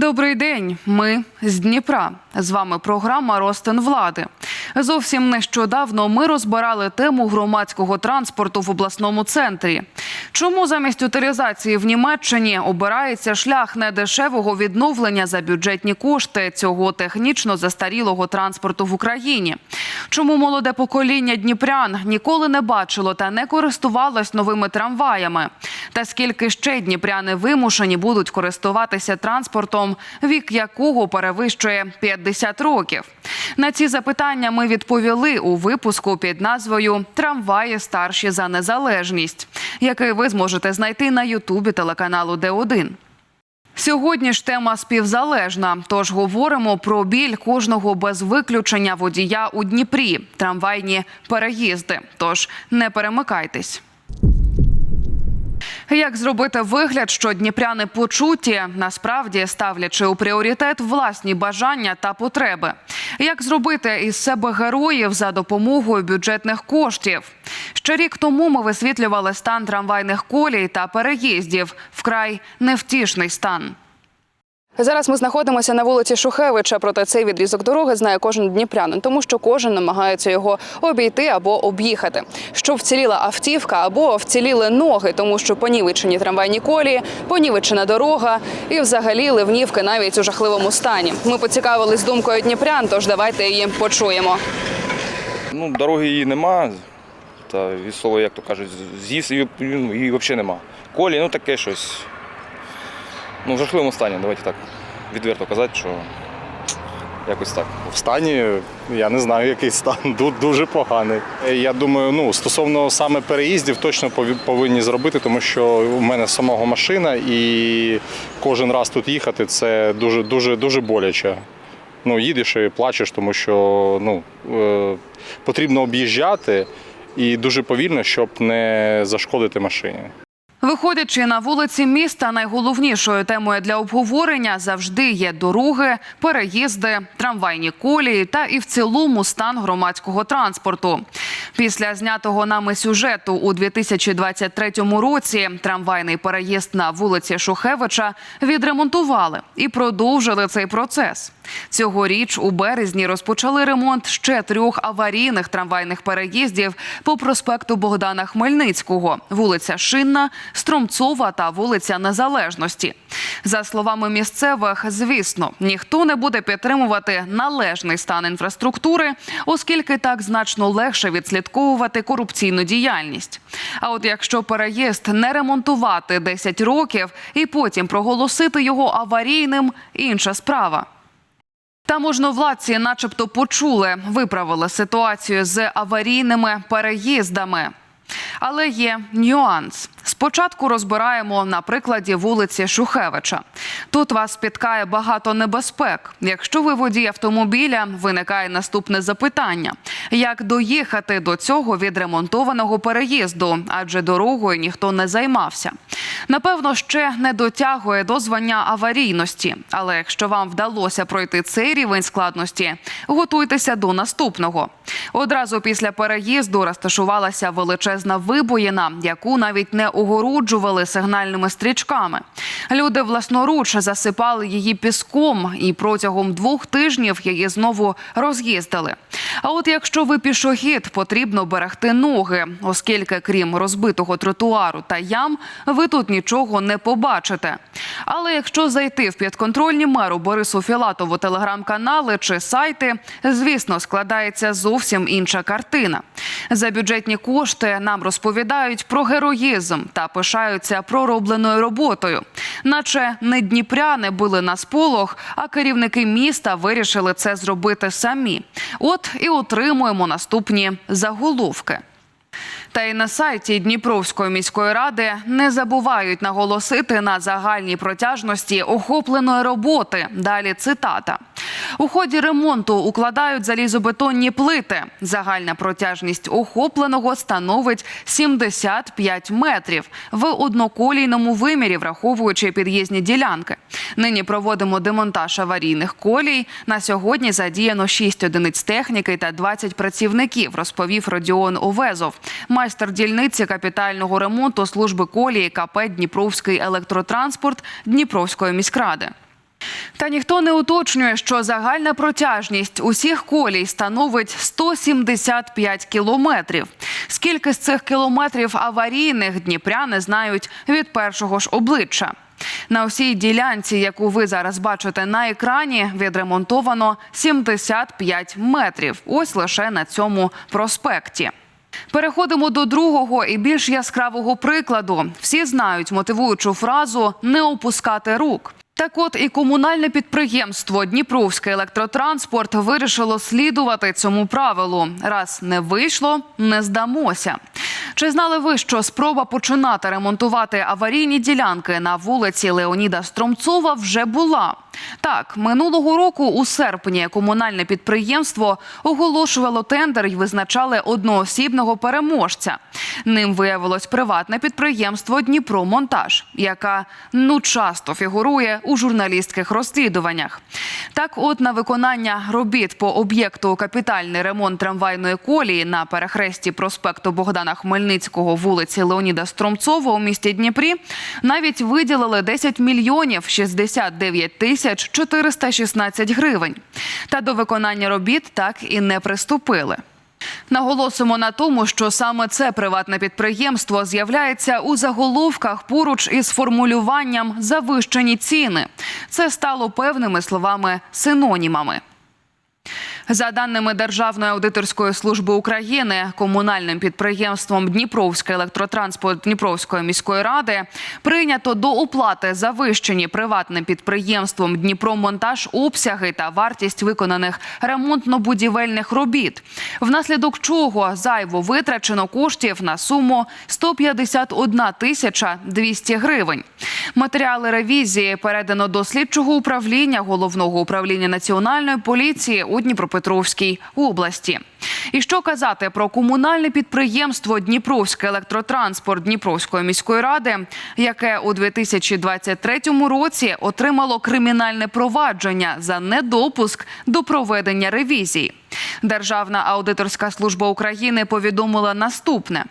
Добрий день. Ми з Дніпра. З вами програма Ростин влади. Зовсім нещодавно ми розбирали тему громадського транспорту в обласному центрі. Чому замість утилізації в Німеччині обирається шлях недешевого відновлення за бюджетні кошти цього технічно застарілого транспорту в Україні? Чому молоде покоління дніпрян ніколи не бачило та не користувалось новими трамваями? Та скільки ще дніпряни вимушені будуть користуватися транспортом, вік якого перевищує 50 років? На ці запитання ми відповіли у випуску під назвою Трамваї старші за незалежність, який ви зможете знайти на Ютубі телеканалу Д1. Сьогодні ж тема співзалежна. Тож говоримо про біль кожного без виключення водія у Дніпрі, трамвайні переїзди. Тож не перемикайтесь. Як зробити вигляд, що дніпряни почуті, насправді ставлячи у пріоритет власні бажання та потреби? Як зробити із себе героїв за допомогою бюджетних коштів? Ще рік тому ми висвітлювали стан трамвайних колій та переїздів вкрай невтішний стан. Зараз ми знаходимося на вулиці Шухевича, проте цей відрізок дороги знає кожен дніпрянин, тому що кожен намагається його обійти або об'їхати. Щоб вціліла автівка або вціліли ноги, тому що понівечені трамвайні колії, понівечена дорога і взагалі ливнівки навіть у жахливому стані. Ми поцікавились думкою дніпрян, тож давайте її почуємо. Ну, дороги її нема. Та вісоло, як то кажуть, з'їзд її, її взагалі нема. Колі, ну таке щось. Ну, в жахливому стані, давайте так відверто казати, що якось так. В стані я не знаю, який стан дуже поганий. Я думаю, ну стосовно саме переїздів, точно повинні зробити, тому що у мене самого машина, і кожен раз тут їхати це дуже дуже дуже боляче. Ну, їдеш і плачеш, тому що ну, е, потрібно об'їжджати і дуже повільно, щоб не зашкодити машині. Виходячи на вулиці міста, найголовнішою темою для обговорення завжди є дороги, переїзди, трамвайні колії та і в цілому стан громадського транспорту. Після знятого нами сюжету у 2023 році трамвайний переїзд на вулиці Шухевича відремонтували і продовжили цей процес. Цьогоріч у березні розпочали ремонт ще трьох аварійних трамвайних переїздів по проспекту Богдана Хмельницького, вулиця Шинна, Стромцова та вулиця Незалежності. За словами місцевих, звісно, ніхто не буде підтримувати належний стан інфраструктури, оскільки так значно легше відслідковувати корупційну діяльність. А от якщо переїзд не ремонтувати 10 років і потім проголосити його аварійним, інша справа. Таможновладці, начебто, почули, виправили ситуацію з аварійними переїздами. Але є нюанс. Спочатку розбираємо на прикладі вулиці Шухевича. Тут вас спіткає багато небезпек. Якщо ви водій автомобіля, виникає наступне запитання: як доїхати до цього відремонтованого переїзду, адже дорогою ніхто не займався. Напевно, ще не дотягує до звання аварійності. Але якщо вам вдалося пройти цей рівень складності, готуйтеся до наступного. Одразу після переїзду розташувалася величезна вибоїна, яку навіть не огороджували сигнальними стрічками. Люди власноруч засипали її піском, і протягом двох тижнів її знову роз'їздили. А от якщо ви пішохід, потрібно берегти ноги, оскільки крім розбитого тротуару та ям, ви тут нічого не побачите. Але якщо зайти в підконтрольні меру Борису Філатову телеграм-канали чи сайти, звісно, складається зовсім інша картина. За бюджетні кошти нам розповідають про героїзм та пишаються проробленою роботою, наче не дніпряни били на сполох, а керівники міста вирішили це зробити самі. От і отримуємо наступні заголовки. Та й на сайті Дніпровської міської ради не забувають наголосити на загальній протяжності охопленої роботи. Далі цитата. У ході ремонту укладають залізобетонні плити. Загальна протяжність охопленого становить 75 метрів в одноколійному вимірі, враховуючи під'їзні ділянки. Нині проводимо демонтаж аварійних колій. На сьогодні задіяно 6 одиниць техніки та 20 працівників, розповів Родіон Овезов, майстер дільниці капітального ремонту служби колії КП Дніпровський електротранспорт Дніпровської міськради. Та ніхто не уточнює, що загальна протяжність усіх колій становить 175 кілометрів. Скільки з цих кілометрів аварійних дніпряни знають від першого ж обличчя. На усій ділянці, яку ви зараз бачите на екрані, відремонтовано 75 метрів. Ось лише на цьому проспекті. Переходимо до другого і більш яскравого прикладу. Всі знають мотивуючу фразу не опускати рук. Так от і комунальне підприємство Дніпровський електротранспорт вирішило слідувати цьому правилу. Раз не вийшло, не здамося. Чи знали ви, що спроба починати ремонтувати аварійні ділянки на вулиці Леоніда Стромцова вже була? Так, минулого року у серпні комунальне підприємство оголошувало тендер і визначали одноосібного переможця. Ним виявилось приватне підприємство Дніпромонтаж, яка ну часто фігурує у журналістських розслідуваннях. Так, от на виконання робіт по об'єкту капітальний ремонт трамвайної колії на перехресті проспекту Богдана Хмельницького вулиці Леоніда Стромцова у місті Дніпрі навіть виділили 10 мільйонів 69 тисяч 416 гривень. Та до виконання робіт так і не приступили. Наголосимо на тому, що саме це приватне підприємство з'являється у заголовках поруч із формулюванням завищені ціни. Це стало певними словами синонімами. За даними Державної аудиторської служби України, комунальним підприємством Дніпровський електротранспорт Дніпровської міської ради прийнято до оплати завищені приватним підприємством Дніпромонтаж обсяги та вартість виконаних ремонтно-будівельних робіт, внаслідок чого зайво витрачено коштів на суму 151 тисяча 200 гривень. Матеріали ревізії передано до слідчого управління головного управління національної поліції у Дніпропетровській області. І що казати про комунальне підприємство Дніпровський електротранспорт Дніпровської міської ради, яке у 2023 році отримало кримінальне провадження за недопуск до проведення ревізій. Державна аудиторська служба України повідомила наступне.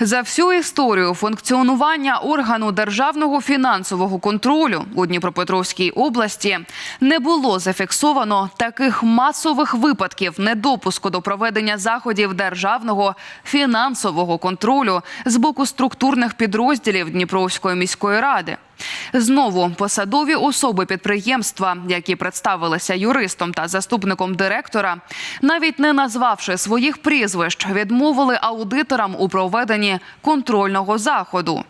За всю історію функціонування органу державного фінансового контролю у Дніпропетровській області не було зафіксовано таких масових випадків недопуску до проведення заходів державного фінансового контролю з боку структурних підрозділів Дніпровської міської ради. Знову посадові особи підприємства, які представилися юристом та заступником директора, навіть не назвавши своїх прізвищ, відмовили аудиторам у проведенні контрольного заходу.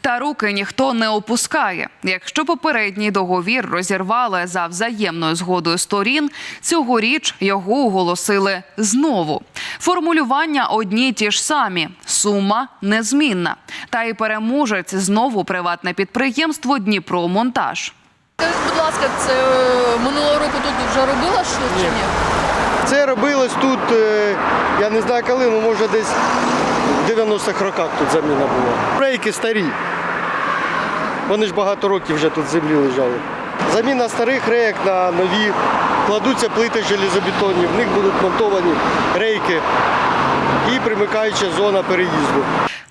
Та руки ніхто не опускає. Якщо попередній договір розірвали за взаємною згодою сторін, цьогоріч його оголосили знову. Формулювання одні й ті ж самі, сума незмінна. Та й переможець знову приватне підприємство Дніпромонтаж. Скажіть, будь ласка, це е, минулого року тут вже робила що чи ні? Це робилось тут, е, я не знаю коли, ну може десь 90-х роках тут заміна була. Рейки старі. Вони ж багато років вже тут землі лежали. Заміна старих рейок на нові. Кладуться плити железобетонні, в них будуть монтовані рейки і примикаюча зона переїзду.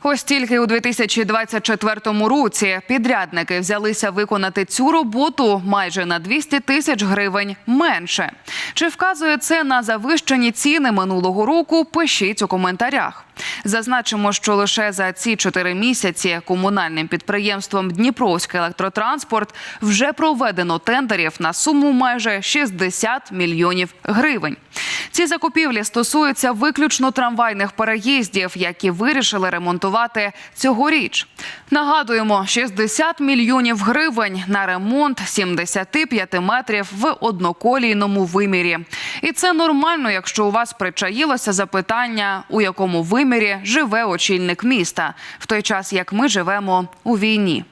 Ось тільки у 2024 році підрядники взялися виконати цю роботу майже на 200 тисяч гривень менше. Чи вказує це на завищені ціни минулого року? Пишіть у коментарях. Зазначимо, що лише за ці чотири місяці комунальним підприємством Дніпровський електротранспорт вже проведено тендерів на суму майже 60 мільйонів гривень. Ці закупівлі стосуються виключно трамвайних переїздів, які вирішили ремонтувати цьогоріч. Нагадуємо, 60 мільйонів гривень на ремонт 75 метрів в одноколійному вимірі. І це нормально, якщо у вас причаїлося запитання, у якому вимірі живе очільник міста, в той час як ми живемо у війні.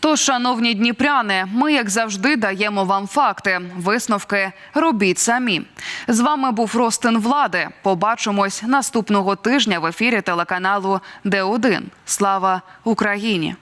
Тож, шановні дніпряни, ми, як завжди, даємо вам факти. Висновки робіть самі. З вами був Ростин Влади. Побачимось наступного тижня в ефірі телеканалу Д1. Слава Україні!